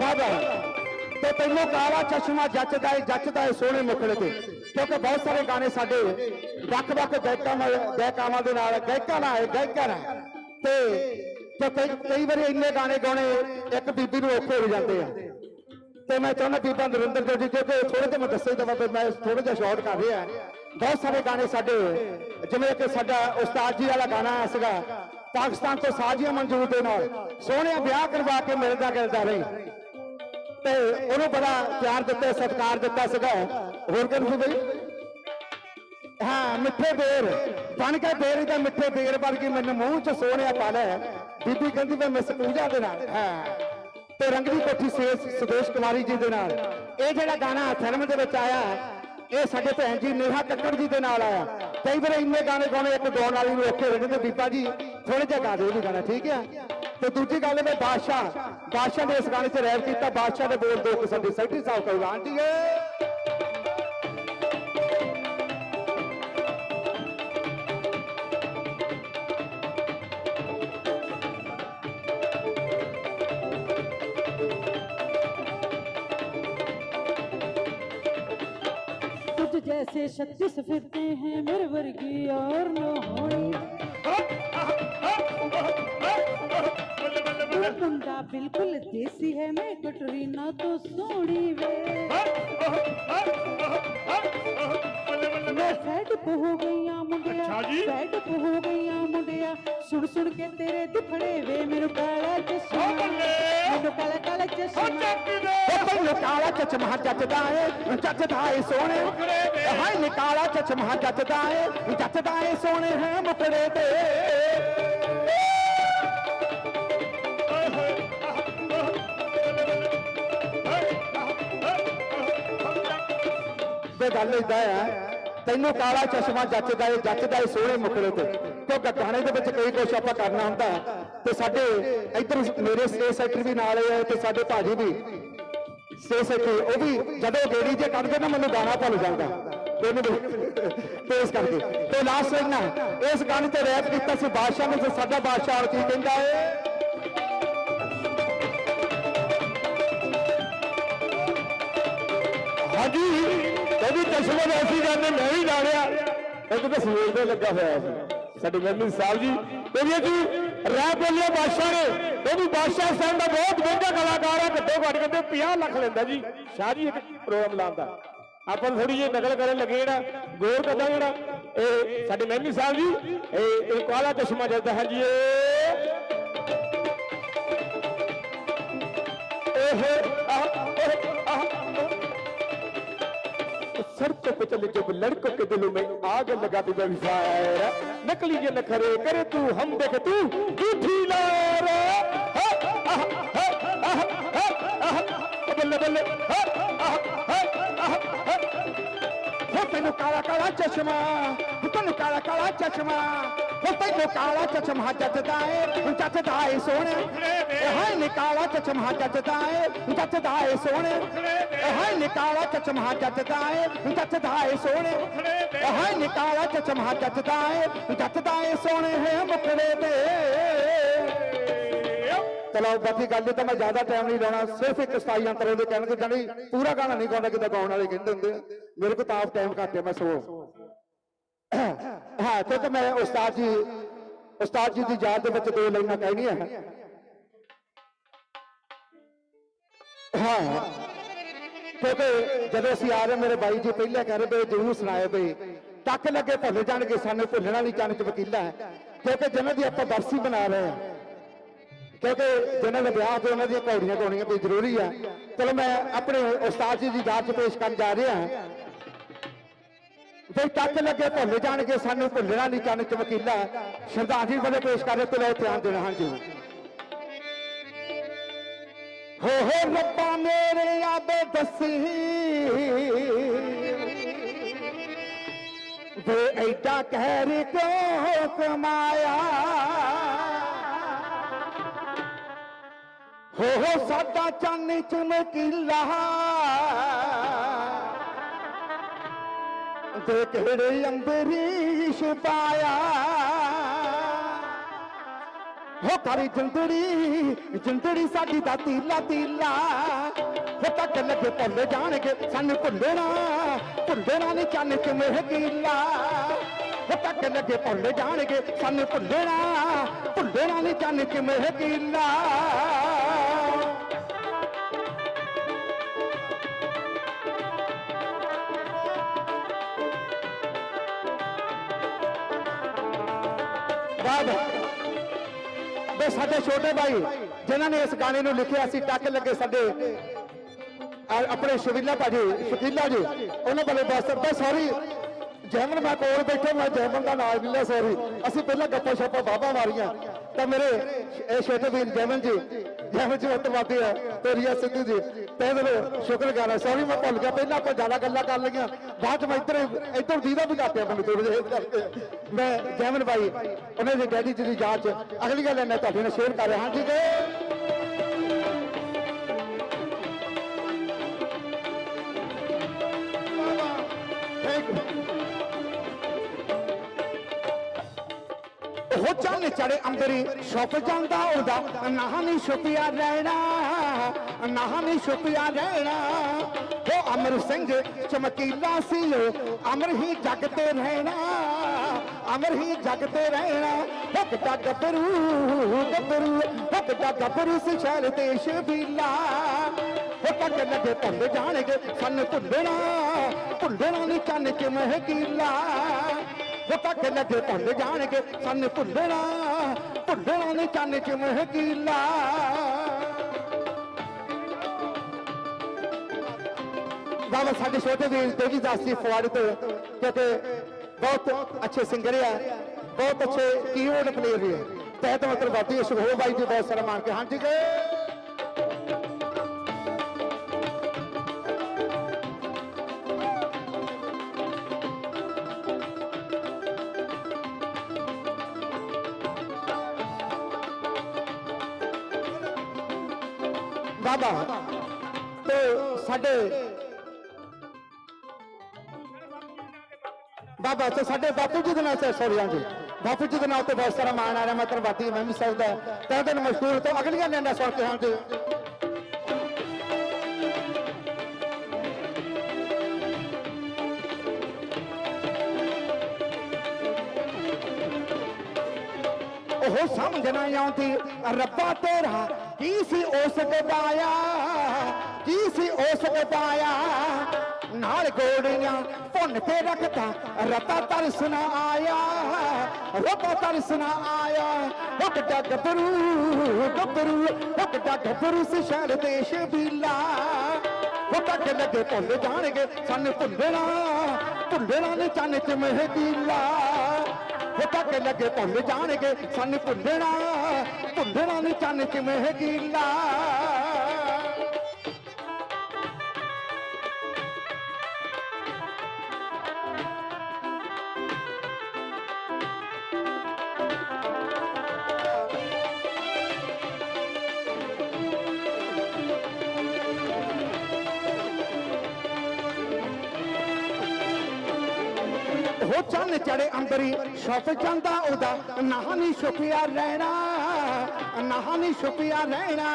ਬਾਬਾ ਤੇ ਤੈਨੂੰ ਕਾਲਾ ਚਸ਼ਮਾ ਜੱਚਦਾ ਏ ਜੱਚਦਾ ਏ ਸੋਹਣੇ ਮੁਖੜੇ ਤੇ ਕਿਉਂਕਿ ਬਹੁਤ ਸਾਰੇ ਗਾਣੇ ਸਾਡੇ ਵੱਖ-ਵੱਖ ਗਾਇਕਾਂ ਨਾਲ ਗਾਇਕਾਵਾਂ ਦੇ ਨਾਲ ਗਾਇਕਾਂ ਨਾਲ ਗਾਇਕਾਂ ਨਾਲ ਤੇ ਕਈ ਵਾਰੀ ਇੰਨੇ ਗਾਣੇ ਗਾਉਣੇ ਇੱਕ ਬੀਬੀ ਨੂੰ ਔਖੇ ਹੋ ਜਾਂਦੇ ਆ ਤੇ ਮੈਂ ਚਾਹੁੰਦਾ ਬੀਬਾ ਨਰਿੰਦਰ ਜੋਗੀ ਕਿਉਂਕਿ ਥੋੜੇ ਜਿਹਾ ਮੈਂ ਦੱਸੇ ਦਵਾਂ ਤੇ ਮੈਂ ਥੋੜਾ ਜਿਹਾ ਸ਼ਾਰਟ ਕਰ ਰਿਹਾ। ਬਹੁਤ ਸਾਰੇ ਗਾਣੇ ਸਾਡੇ, ਜਿਵੇਂ ਕਿ ਸਾਡਾ ਉਸਤਾਦ ਜੀ ਵਾਲਾ ਗਾਣਾ ਆਇਆ ਸੀਗਾ, ਪਾਕਿਸਤਾਨ ਤੋਂ ਸਾਜੀਆਂ ਮਨਜੂਰ ਦੇ ਨਾਲ ਸੋਹਣਿਆ ਵਿਆਹ ਕਰਵਾ ਕੇ ਮਿਲਦਾ ਗਿਲਦਾ ਰਹੀ। ਤੇ ਉਹਨੂੰ ਬੜਾ ਪਿਆਰ ਦਿੱਤਾ, ਸਤਿਕਾਰ ਦਿੱਤਾ ਸੀਗਾ। ਹੋਰ ਕਿਹਨੂੰ ਸੀ ਬਈ? ਹਾਂ, ਮਿੱਠੇ ਬੇਰ। ਬਣ ਕੇ ਬੇਰ ਦਾ ਮਿੱਠੇ ਬੇਰ ਵਰਗੀ ਮੈਨੂੰ ਮੂੰਹ ਚ ਸੋਹਣਿਆ ਪਾ ਲੈ ਬੀਬੀ ਕਹਿੰਦੀ ਮੈਂ ਮਿਸ ਪੂਜਾ ਦੇ ਨਾਲ। ਹਾਂ। ਤੇ ਰੰਗਲੀ ਕੋਠੀ ਸੁਦੇਸ਼ ਕੁਮਾਰੀ ਜੀ ਦੇ ਨਾਲ। ਇਹ ਜਿਹੜਾ ਗਾਣਾ ਫਿਲਮ ਦੇ ਵਿੱਚ ਆਇਆ ਇਹ ਸਾਡੇ ਭੈਣ ਜੀ ਨੇਹਾ ਕੱਕੜ ਜੀ ਦੇ ਨਾਲ ਆਇਆ ਕਈ ਵਾਰ ਇੰਨੇ ਗਾਣੇ ਗਾਉਣੇ, ਇੱਕ ਗਾਉਣ ਵਾਲੀ ਨੂੰ ਔਖੇ ਰਹਿੰਦੇ ਤੇ ਬੀਬਾ ਜੀ ਥੋੜੇ ਜਿਹਾ ਗਾ ਦਿਓ ਇਹ ਵੀ ਗਾਣਾ, ਠੀਕ ਹੈ? ਤੇ ਦੂਜੀ ਗੱਲ ਮੈਂ ਬਾਦਸ਼ਾਹ ਬਾਦਸ਼ਾਹ ਨੇ ਇਸ ਗਾਣੇ 'ਚ ਰੈਪ ਕੀਤਾ, ਬਾਦਸ਼ਾਹ ਦੇ ਬੋਲ ਦੋ ਕਿਸਮ ਦੇ ਸੈਕਟਰੀ ਸਾਹਿਬ ਕਹੂਗਾ ਆਂਟੀ ਏ। छत्तीस फिरते हैं मेरे वर्गी और न मुंडा बिल्कुल देसी है मैं कटोरी ना तो सोनी वे। मैं फैट हो गईया मुंडिया अच्छा। फैट हो गईया मुंडिया। सुन सुन के तेरे दुखड़े वे मेरे काला चश्मा। मेरे काला काला चश्मा। ਉਹ ਤੈਨੂੰ ਕਾਲਾ ਚਚਮਾ ਜੱਜਦਾ ਏ ਜੱਜਦਾ ਏ ਸੋਹਣੇ ਹਾਏ ਨਿਕਾਲਾ ਚਚਮਾ ਜੱਜਦਾ ਏ ਜੱਜਦਾ ਏ ਸੋਹਣੇ ਹੈ ਮੁਕੜੇ ਤੇ ਤੇ ਗੱਲ ਇਦਾਂ ਆ ਤੈਨੂੰ ਕਾਲਾ ਚਸ਼ਮਾ ਜੱਚਦਾ ਏ ਜੱਚਦਾ ਏ ਸੋਹਣੇ ਮੁਕੜੇ ਤੇ। ਕਿਉਂਕਿ ਗਾਣੇ ਦੇ ਵਿੱਚ ਕਈ ਕੁਛ ਆਪਾਂ ਕਰਨਾ ਹੁੰਦਾ। ਤੇ ਸਾਡੇ ਇੱਧਰ ਮੇਰੇ ਸਟੇਜ ਸੈਕਟਰੀ ਵੀ ਨਾਲ ਆਏ ਤੇ ਸਾਡੇ ਭਾਜੀ ਵੀ ਸਟੇਜ ਸੈਕਟਰੀ ਉਹ ਵੀ ਜਦੋਂ ਗੇੜੀ ਜੇ ਕੱਢਦੇ ਨਾ, ਮੈਨੂੰ ਗਾਣਾ ਭੁੱਲ ਜਾਂਦਾ। ਪੇਸ਼ ਕਰਕੇ। ਤੇ ਲਾਸਟ ਲਾਈਨ ਇਸ ਗਾਣੇ ਤੇ ਰੈਪ ਕੀਤਾ ਸੀ ਬਾਦਸ਼ਾਹ ਨੇ, ਤੇ ਸਾਡਾ ਬਾਦਸ਼ਾਹ ਕੀ ਕਹਿੰਦਾ ਏ? ਹਾਂਜੀ ਕਹਿੰਦੀ ਚਸ਼ਮੇ ਐਸੀ ਅਸੀਂ ਜਾਂਦੇ, ਮੈਂ ਵੀ ਜਾਣਿਆ ਇੱਕ ਤਾਂ ਸਵੇਰ ਦੇ ਲੱਗਾ ਹੋਇਆ ਸੀ। ਸਾਡੇ ਮੈਮੀ ਸਾਹਿਬ ਜੀ। ਕਹਿੰਦੇ ਜੀ ਰੈਪ ਬੋਲਿਆ ਬਾਦਸ਼ਾਹ ਨੇ। ਉਹ ਵੀ ਬਾਦਸ਼ਾਹ ਸਾਹਿਬ ਦਾ ਬਹੁਤ ਵਧੀਆ ਕਲਾਕਾਰ ਹੈ ਘੱਟੋ ਘੱਟ ਕਹਿੰਦੇ 50 ਲੱਖ ਲੈਂਦਾ ਜੀ। ਸ਼ਾਹ ਜੀ, ਇੱਕ ਪ੍ਰੋਗਰਾਮ ਲਾਉਂਦਾ। ਆਪਾਂ ਥੋੜੀ ਜਿਹੀ ਨਕਲ ਕਰਨ ਲੱਗੇ ਜਿਹੜਾ, ਗੌਰ ਕਰਦਾ ਜਿਹੜਾ, ਇਹ ਸਾਡੇ ਮਹਿਮੀ ਸਾਹਿਬ ਜੀ, ਇਹ ਇਹ ਕਾਲਾ ਚਸ਼ਮਾ ਜਲਦਾ ਹੈ ਜੀ ਇਹ ਇਹ। सड़कों पे चले जब लड़कों के दिलों में आग लगा दे फायर नकली ये नखरे करे तू, हम देखे तू झूठी लार बल्ले बल्ले तैਨੂੰ काला काला चश्मा तेन काला काला चश्मा। ਹੁਣ ਤੈਨੂੰ ਕਾਲਾ ਚਸ਼ਮਾ ਜੱਜਦਾ ਏ, ਹੁਣ ਜੱਜਦਾ ਏ ਸੋਹਣਾ। ਇਹ ਹਾਏ ਨਿਕਾਲਾ ਚਸ਼ਮਾ ਜੱਜਦਾ ਏ, ਹੁਣ ਜੱਜਦਾ ਏ ਸੋਹਣਾ। ਇਹ ਹਾਏ ਨਿਕਾਲਾ ਚਸ਼ਮਾ ਜੱਜਦਾ ਏ, ਹੁਣ ਜੱਜਦਾ ਏ ਸੋਹਣਾ। ਇਹ ਹਾਏ ਨਿਕਾਲਾ ਚਸ਼ਮਾ ਜੱਜਦਾ ਏ, ਹੁਣ ਜੱਜਦਾ ਏ ਸੋਹਣੇ ਹੈ ਮੁਖੜੇ ਦੇ ਚਲੋ, ਬਾਕੀ ਗੱਲ ਜੇ ਤਾਂ ਮੈਂ ਜ਼ਿਆਦਾ ਟਾਈਮ ਨਹੀਂ ਲਾਉਣਾ, ਸਿਰਫ ਇੱਕ 27 ਅੰਤਰੇ ਦੇ ਕਹਿਣਗੇ ਕਿ ਜਾਨੀ ਪੂਰਾ ਗਾਣਾ ਨਹੀਂ ਗਾਉਂਦਾ ਕਿਤੇ ਗਾਉਣ ਵਾਲੇ ਕਹਿੰਦੇ ਹੁੰਦੇ ਮੇਰੇ ਕੋਲ ਤਾਂ ਟਾਈਮ ਘੱਟ ਹੈ, ਮੈਂ ਸੋ ਹਾਂ, ਕਿਉਂਕਿ ਮੈਂ ਉਸਤਾਦ ਜੀ ਉਸਤਾਦ ਜੀ ਦੀ ਯਾਦ ਦੇ ਵਿੱਚ ਦੋ ਲਾਈਨਾਂ ਕਹਿਣੀਆਂ ਹਾਂ, ਕਿਉਂਕਿ ਜਦੋਂ ਅਸੀਂ ਆ ਰਹੇ ਮੇਰੇ ਬਾਈ ਜੀ ਪਹਿਲਾਂ ਕਹਿ ਰਹੇ ਵੀ ਜ਼ਰੂਰ ਸੁਣਾਏ ਵੀ ਟੱਕ ਲੱਗੇ ਭੁੱਲ ਜਾਣਗੇ, ਸਾਨੂੰ ਭੁੱਲਣਾ ਨਹੀਂ ਚੰਨ ਚ ਵਕੀਲਾ ਹੈ। ਕਿਉਂਕਿ ਜਿਨ੍ਹਾਂ ਦੀ ਆਪਾਂ ਬਰਸੀ ਬਣਾ ਰਹੇ ਹਾਂ, ਕਿਉਂਕਿ ਜਿਨ੍ਹਾਂ ਦੇ ਵਿਆਹ ਤੇ ਉਹਨਾਂ ਦੀਆਂ ਘੋੜੀਆਂ ਗਾਉਣੀਆਂ ਵੀ ਜ਼ਰੂਰੀ ਆ। ਚਲੋ ਮੈਂ ਆਪਣੇ ਉਸਤਾਦ ਜੀ ਦੀ ਯਾਦ ਚ ਪੇਸ਼ ਕਰਨ ਜਾ ਰਿਹਾ ਹਾਂ। ਜੇ ਟੱਕ ਲੱਗੇ ਭੁੱਲ ਜਾਣਗੇ, ਸਾਨੂੰ ਭੁੱਲਣਾ ਨਹੀਂ ਚੰਨ ਚ ਵਕੀਲਾ। ਸ਼ਰਧਾਂਜਲੀ ਵੱਲੋਂ ਪੇਸ਼ ਕਰ ਤੇ ਲਓ ਧਿਆਨ ਦੇਣਾ, ਹਾਂਜੀ। ਹੋ ਹੋ ਰੱਬਾ ਮੇਰੇ ਆਬੇ ਦਸੀ। ਵੇ ਐਡਾ ਕਹਿਰ ਕਿਉਂ ਕਮਾਇਆ? ਹੋ ਹੋ, ਸਾਡਾ ਚੰਨ ਚਮਕੀਲਾ ਦੇ ਕਿਹੜੇ ਅੰਬਰੀਸ਼ ਪਾਇਆ। ਹੋ ਕਰੀ ਜਿੰਦੜੀ ਜਿੰਦੜੀ ਸਾਡੀ ਦਾ ਤੀਲਾ ਤੀਲਾ। ਹੋ ਤੱਕ ਲੱਗੇ ਭੁੱਲ ਜਾਣਗੇ ਸਾਨੂੰ ਭੁੱਲਣਾ ਭੁੱਲਣਾ ਨਹੀਂ ਚੰਨ ਚ ਮਹਿਕੀਲਾ ਹੋ ਤੱਕ ਲੱਗੇ ਭੁੱਲ ਜਾਣਗੇ ਸਾਨੂੰ ਭੁੱਲਣਾ ਭੁੱਲਣਾ ਨਹੀਂ ਚੰਨ ਚ ਮਹਿਕੀਲਾ ਸਾਡੇ ਛੋਟੇ ਭਾਈ, ਜਿਨ੍ਹਾਂ ਨੇ ਇਸ ਗਾਣੇ ਨੂੰ ਲਿਖਿਆ ਸੀ, ਟੱਕ ਲੱਗੇ ਸਾਡੇ। ਆਪਣੇ ਸ਼ਵੀਲਾ ਭਾਜੀ ਸ਼ਕੀਲਾ ਜੀ, ਉਹਨਾਂ ਵੱਲੋਂ ਬਸ ਬਸ ਸੌਰੀ ਜੈਮਨ ਮੈਂ ਕੋਲ ਬੈਠਾ, ਮੈਂ ਜੈਮਨ ਦਾ ਨਾਮ ਨਹੀਂ ਲਿਆ ਸੌਰੀ ਅਸੀਂ ਪਹਿਲਾਂ ਗੱਪਾਂ ਛਾਪਾਂ ਬਾਬਾ ਮਾਰੀਆਂ। ਤਾਂ ਮੇਰੇ ਇਹ ਛੋਟੇ ਜੈਮਨ ਜੀ ਜੈਮਨ ਜੀ ਉੱਤਵਾਦੀ ਆ, ਤੇ ਰੀਆ ਸਿੱਧੂ ਜੀ। ਤੇ ਮੇਰੇ ਸ਼ੁਕਰਗੁਜ਼ਾਰ ਸੌਰੀ ਮੈਂ ਭੁੱਲ ਗਿਆ, ਪਹਿਲਾਂ ਆਪਾਂ ਜ਼ਿਆਦਾ ਗੱਲਾਂ ਕਰ ਲਈਆਂ, ਬਾਅਦ ਚ ਮੈਂ ਇੱਧਰ ਇੱਧਰ ਦੀਦਾ ਵੀ ਘਾਟਿਆ ਮੈਨੂੰ ਥੋੜੇ ਜਿਹੇ ਕਰਕੇ। ਮੈਂ ਜੈਮਨ ਭਾਈ, ਉਹਨਾਂ ਦੇ ਡੈਡੀ ਜੀ ਦੀ ਯਾਦ ਚ, ਅਗਲੀ ਗੱਲ ਮੈਂ ਤੁਹਾਡੇ ਨਾਲ ਸ਼ੇਅਰ ਕਰ ਰਿਹਾ ਹਾਂ ਠੀਕ ਹੈ? ਉਹ ਚੰਨ ਚੜੇ ਅੰਦਰੀ ਛੁਪ ਜਾਂਦਾ ਉਹਦਾ। ਨਾਹ ਨਹੀਂ ਛੁਪਿਆ ਰਹਿਣਾ ਨਾਹ ਨਹੀਂ ਛੁਪਿਆ ਰਹਿਣਾ। ਉਹ ਅਮਰ ਸਿੰਘ, ਚਮਕੀਲਾ ਸੀ ਉਹ। ਅਮਰ ਹੀ ਜਗ ਤੇ ਰਹਿਣਾ, ਅਮਰ ਹੀ ਜਗ ਤੇ ਰਹਿਣਾ। ਹੁੱਕ ਦਾ ਗੱਭਰੂ ਗੱਭਰੂ ਹੁੱਕ ਦਾ ਗੱਭਰੂ ਸੀ ਸ਼ਹਿਰ ਤੇ ਸ਼ਬੀਲਾ। ਉਹ ਤੱਕ ਲੱਗੇ ਭੰਡ ਜਾਣਗੇ, ਸਾਨੂੰ ਭੁੱਲਣਾ ਭੁੱਲਣਾ ਨਹੀਂ ਚੰਨ ਚ ਮਹਿਕੀਲਾ ਉਹ ਤੱਕ ਲੱਗੇ ਭੁੱਲ ਜਾਣਗੇ, ਸਾਨੂੰ ਭੁੱਲਣਾ ਭੁੱਲਣਾ ਨਹੀਂ ਚੰਨ ਚ ਮਹਿਕੀਲਾ ਬਾਬਾ ਸਾਡੇ ਛੋਟੇ ਵੀਰ ਦੇਵੀ ਦਾਸ ਜੀ ਫਵਾੜੇ ਤੋਂ ਕਿਉਂਕਿ ਬਹੁਤ ਅੱਛੇ ਸਿੰਗਰ ਆ, ਬਹੁਤ ਅੱਛੇ ਕੀਬੋਰਡ ਪਲੇਅਰ ਵੀ ਹੈ ਤਹਿਤ ਮਤਲਬ ਬਾਤੀ ਸੁਖੋ ਬਾਈ ਜੀ, ਬਹੁਤ ਸਾਰਾ ਮਾਰ ਕੇ ਹਾਂਜੀ, ਗਏ। ਸਾਡੇ। ਬਾਬਾ ਤੇ ਸਾਡੇ ਬਾਪੂ ਜੀ ਦੇ ਨਾਲ ਸੌਰੀ ਹਾਂਜੀ ਬਾਪੂ ਜੀ ਦੇ ਨਾਲ ਤੇ ਬਹੁਤ ਸਾਰਾ ਮਾਣ ਆ ਰਿਹਾ ਮਤਲਬ ਬਾਤੀ ਮੈਂ ਵੀ ਸਕਦਾ ਤਾਂ ਦਿਨ ਮਸ਼ਹੂਰ ਤੋਂ ਅਗਲੀਆਂ ਲੈਣਾ ਸੁਣ ਕੇ ਹਾਂਜੀ ਉਹ ਸਮਝ ਨਾ ਆਉਂਦੀ, ਰੱਬਾ ਤੇਰਾ ਕੀ ਸੀ ਉਸ ਗਵਾਇਆ ਕੀ ਸੀ ਉਸ ਗਵਾਇਆ ਨਾਲ ਗੋੜੀਆਂ ਭੁੰਨ ਕੇ ਰੱਖਦਾ ਰਤਾ ਤਰਸ ਨਾ ਆਇਆ, ਰਤਾ ਤਰਸ ਨਾ ਆਇਆ। ਹੁੱਕ ਦਾ ਗੱਭਰੂ ਗੱਭਰੂ ਹੁੱਕ ਦਾ ਗੱਭਰੂ ਸੀ ਸ਼ਹਿਰ ਦੇਸ਼ ਬੀਲਾ ਉਹ ਤੱਕ ਲੱਗੇ ਭੁੱਲ ਜਾਣਗੇ ਸਾਨੂੰ ਭੁੱਲਣਾ ਭੁੱਲਣਾ ਨਹੀਂ ਚੰਨ ਚ ਮਹਿਦੀਲਾ ਉਹ ਤੱਕ ਲੱਗੇ ਭੁੱਲ ਜਾਣਗੇ ਸਾਨੂੰ ਭੁੱਲਣਾ ਭੁੱਲਣਾ ਨਹੀਂ ਚੰਨ ਚ ਮਹਿਦੀਲਾ ਉਹ ਚੰਨ ਚੜੇ ਅੰਦਰੀ ਛੁਪ ਜਾਂਦਾ ਉਹਦਾ। ਨਾਹ ਨਹੀਂ ਛੁਪਿਆ ਰਹਿਣਾ ਨਾਹਾਂ ਨਹੀਂ ਛੁਪਿਆ ਰਹਿਣਾ।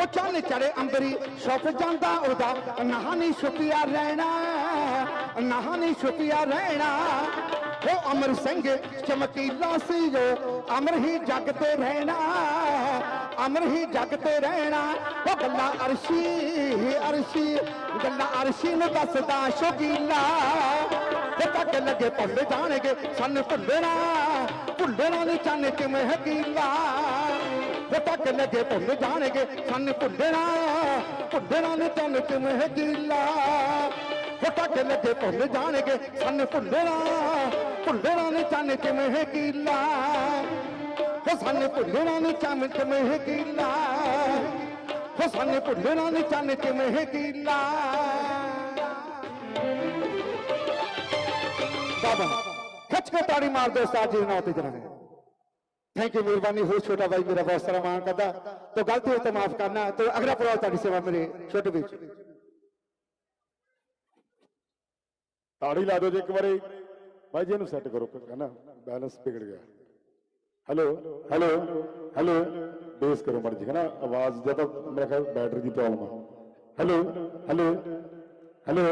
ਉਹ ਚੰਨ ਚੜੇ ਅੰਬਰੀ ਛੁਪ ਜਾਂਦਾ ਉਹਦਾ। ਨਾਹਾਂ ਨਹੀਂ ਛੁਪਿਆ ਰਹਿਣਾ ਨਾਹਾਂ ਨਹੀਂ ਛੁਪਿਆ ਰਹਿਣਾ। ਉਹ ਅਮਰ ਸਿੰਘ ਚਮਕੀਲਾ ਸੀ ਜੋ, ਅਮਰ ਹੀ ਜਗ ਤੇ ਰਹਿਣਾ, ਅਮਰ ਹੀ ਜਗ ਤੇ ਰਹਿਣਾ। ਉਹ ਗੱਲਾਂ ਅਰਸ਼ੀ ਅਰਸ਼ੀ, ਗੱਲਾਂ ਅਰਸ਼ੀ ਨੂੰ ਦੱਸਦਾ ਸ਼ੋਕੀਲਾ ਉਹ ਤੱਕ ਲੱਗੇ ਭੁੱਲ ਜਾਣਗੇ, ਸਾਨੂੰ ਭੁੱਲਣਾ ਭੁੱਲਣਾ ਨਹੀਂ ਚੰਨ ਕਿਵੇਂ ਹਕੀਲਾ ਉਹ ਤੱਕ ਲੱਗੇ ਭੁੱਲ ਜਾਣਗੇ, ਸਾਨੂੰ ਭੁੱਲਣਾ ਭੁੱਲਣਾ ਨਹੀਂ ਚੰਨ ਕਿਵੇਂ ਹਕੀਲਾ ਉਹ ਤੱਕ ਲੱਗੇ ਭੁੱਲ ਜਾਣਗੇ, ਸਾਨੂੰ ਭੁੱਲਣਾ ਭੁੱਲਣਾ ਨਹੀਂ ਚੰਨ ਕਿਵੇਂ ਹਕੀਲਾ ਉਹ ਸਾਨੂੰ ਭੁੱਲਣਾ ਨਹੀਂ ਚੰਨ ਕਿਵੇਂ ਹਕੀਲਾ ਉਹ ਸਾਨੂੰ ਭੁੱਲਣਾ ਨਹੀਂ ਚੰਨ ਕਿਵੇਂ ਹਕੀਲਾ ਬਾਬਾ ਖੱਚ ਕੇ ਤਾੜੀ ਮਾਰ ਦੋ ਉਸਤਾਦ ਜੀ ਨਾਲ ਤੇ ਜਨਾਬ थैंक यू मेहरबानी हो छोटा भाई मेरा बहुत सारा मान करता तो गलती हो तो माफ करना तो अगला प्रभाव ताड़ी सेवा मेरे छोटे बीच ਤਾੜੀ ਲਾ ਦਿਓ ਜੀ ਇੱਕ ਵਾਰੀ ਭਾਈ ਜੀ ਇਹਨੂੰ ਸੈੱਟ ਕਰੋ ਕਹਿੰਦਾ ਬੈਲੈਂਸ ਵਿਗੜ ਗਿਆ ਹੈਲੋ ਹੈਲੋ ਹੈਲੋ ਬੇਸ ਕਰੋ ਮਰ ਜੀ ਕਹਿੰਦਾ ਆਵਾਜ਼ ਜਦੋਂ ਮੇਰਾ ਖਿਆਲ ਬੈਟਰੀ ਦੀ ਪ੍ਰੋਬਲਮ ਆ ਹੈਲੋ ਹੈਲੋ ਹੈਲੋ